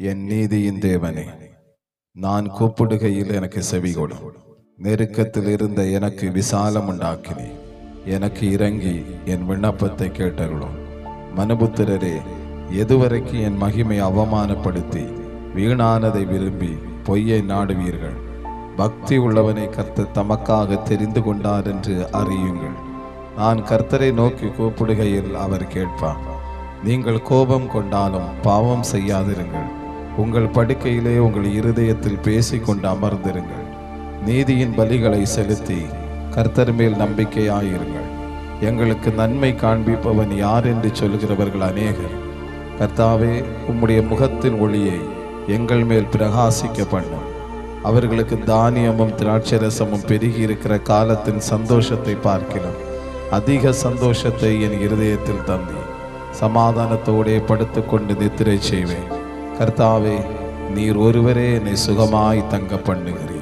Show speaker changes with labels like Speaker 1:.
Speaker 1: என் நீதியின் தேவனே நான் கூப்பிடுகையில் எனக்கு செவி கொடும் நெருக்கத்தில் இருந்த எனக்கு விசாலம் உண்டாக்கினே. எனக்கு இறங்கி என் விண்ணப்பத்தை கேட்டருளும். மனுபுத்திரரே எதுவரைக்கு என் மகிமை அவமானப்படுத்தி வீணானதை விரும்பி பொய்யை நாடுவீர்கள்? பக்தி உள்ளவனை கர்த்தர் தமக்காக தெரிந்து கொண்டார் என்று அறியுங்கள். நான் கர்த்தரை நோக்கி கூப்பிடுகையில் அவர் கேட்பார். நீங்கள் கோபம் கொண்டாலும் பாவம் செய்யாதிருங்கள். உங்கள் படுக்கையிலே உங்கள் இருதயத்தில் பேசிக்கொண்டு அமர்ந்திருங்கள். நீதியின் பலிகளை செலுத்தி கர்த்தர் மேல் நம்பிக்கையாயிருங்கள். எங்களுக்கு நன்மை காண்பிப்பவன் யார் என்று சொல்கிறவர்கள் அநேகர். கர்த்தாவே உம்முடைய முகத்தின் ஒளியை எங்கள் மேல் பிரகாசிக்க பண்ணும். அவர்களுக்கு தானியமும் திராட்சரசமும் பெருகி இருக்கிற காலத்தின் சந்தோஷத்தை பார்க்கிறோம் அதிக சந்தோஷத்தை என் இருதயத்தில் தந்தி சமாதானத்தோடே படுத்துக்கொண்டு நித்திரை செய்வேன். கர்த்தாவே நீர் ஒருவரே என்னை சுகமாய் தங்க பண்ணுகிறீர்.